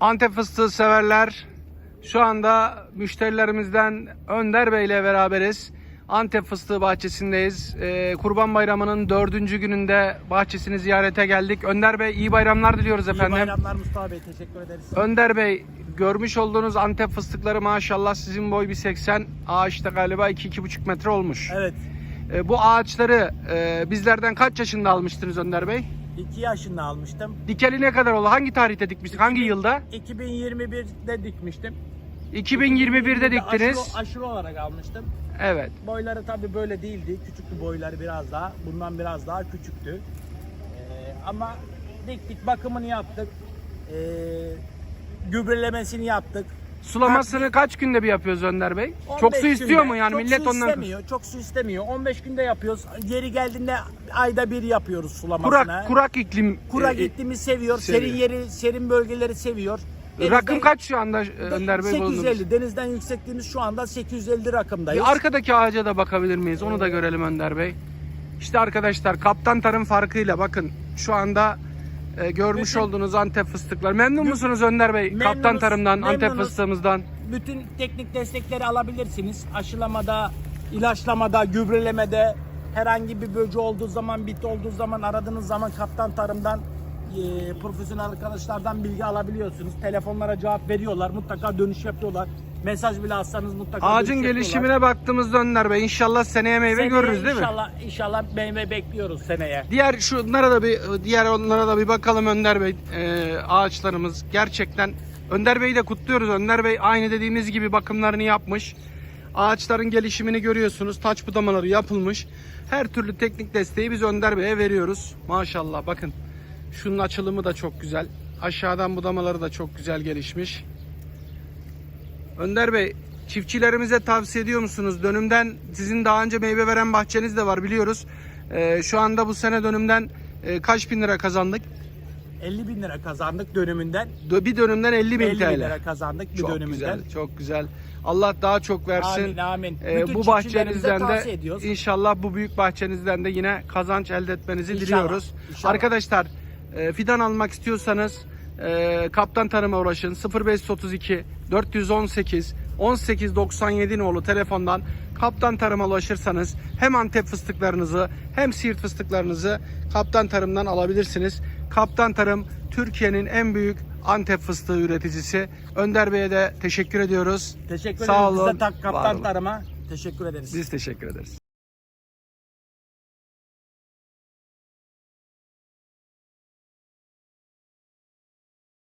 Antep fıstığı severler. Şu anda müşterilerimizden Önder Bey ile beraberiz. Antep fıstığı bahçesindeyiz. Ee, Kurban Bayramı'nın dördüncü gününde bahçesini ziyarete geldik. Önder Bey iyi bayramlar diliyoruz İyi efendim. bayramlar Mustafa Bey. Teşekkür ederiz. Önder Bey görmüş olduğunuz Antep fıstıkları maşallah sizin boy bir 80 ağaçta galiba 2-2,5 metre olmuş. Evet. Ee, bu ağaçları e, bizlerden kaç yaşında almıştınız Önder Bey? 2 yaşında almıştım. Dikeli ne kadar oldu? Hangi tarihte dikmiştik? Hangi yılda? 2021'de dikmiştim. 2021'de2021'de diktiniz. Aşırı, aşırı olarak almıştım. Evet. Boyları tabii böyle değildi. Küçüktü boyları biraz daha. Bundan biraz daha küçüktü. Ee, ama diktik, bakımını yaptık. Ee, gübrelemesini yaptık. Sulamasını kaç günde bir yapıyoruz Önder Bey? 15 Çok su istiyor günde- mu yani çok millet su ondan istemiyor. Çok su istemiyor. 15 günde yapıyoruz. Geri geldiğinde ayda bir yapıyoruz sulamasını. kurak kurak iklim. Kurak e, iklimi seviyor. seviyor. Serin yeri, serin bölgeleri seviyor. Rakım Denizden- kaç şu anda e, Önder Bey bulunduğunuz? 850. Denizden yüksekliğimiz şu anda 850 rakımdayız. Bir arkadaki ağaca da bakabilir miyiz? Onu da görelim Önder Bey. İşte arkadaşlar kaptan tarım farkıyla bakın şu anda e, görmüş Bütün- olduğunuz Antep fıstıklar. Memnun musunuz Önder Bey? Memnunuz, kaptan tarımdan, Antep memnunuz. fıstığımızdan. Bütün teknik destekleri alabilirsiniz. Aşılamada, ilaçlamada, gübrelemede herhangi bir böcü olduğu zaman, bit olduğu zaman aradığınız zaman kaptan tarımdan e, profesyonel arkadaşlardan bilgi alabiliyorsunuz. Telefonlara cevap veriyorlar. Mutlaka dönüş yapıyorlar. Mesaj bile atsanız mutlaka Ağacın gelişimine baktığımızda Önder Bey inşallah seneye meyve Seneye görürüz değil mi? inşallah, İnşallah meyve bekliyoruz seneye. Diğer şunlara da bir diğer onlara da bir bakalım Önder Bey. Ee, ağaçlarımız gerçekten Önder Bey'i de kutluyoruz. Önder Bey aynı dediğimiz gibi bakımlarını yapmış. Ağaçların gelişimini görüyorsunuz. Taç budamaları yapılmış. Her türlü teknik desteği biz Önder Bey'e veriyoruz. Maşallah bakın. Şunun açılımı da çok güzel. Aşağıdan budamaları da çok güzel gelişmiş. Önder Bey, çiftçilerimize tavsiye ediyor musunuz? Dönümden sizin daha önce meyve veren bahçeniz de var biliyoruz. Ee, şu anda bu sene dönümden e, kaç bin lira kazandık? 50 bin lira kazandık dönümünden. Dö- Bir dönümden 50 bin 50 bin TL. lira kazandık bir Çok dönümünden. güzel, çok güzel. Allah daha çok versin. Amin amin. Ee, Bütün bu çiftçilerimize bahçenizden tavsiye de ediyoruz. inşallah bu büyük bahçenizden de yine kazanç elde etmenizi İnşallah, diliyoruz. inşallah. Arkadaşlar e, fidan almak istiyorsanız e, Kaptan Tarım'a ulaşın 0532 418 1897 nolu telefondan Kaptan Tarım'a ulaşırsanız hem Antep fıstıklarınızı hem Siirt fıstıklarınızı Kaptan Tarım'dan alabilirsiniz. Kaptan Tarım Türkiye'nin en büyük Antep fıstığı üreticisi. Önder Bey'e de teşekkür ediyoruz. Teşekkür Sağ ederiz. Biz olun, de tak kaptan tarıma teşekkür ederiz. Biz teşekkür ederiz.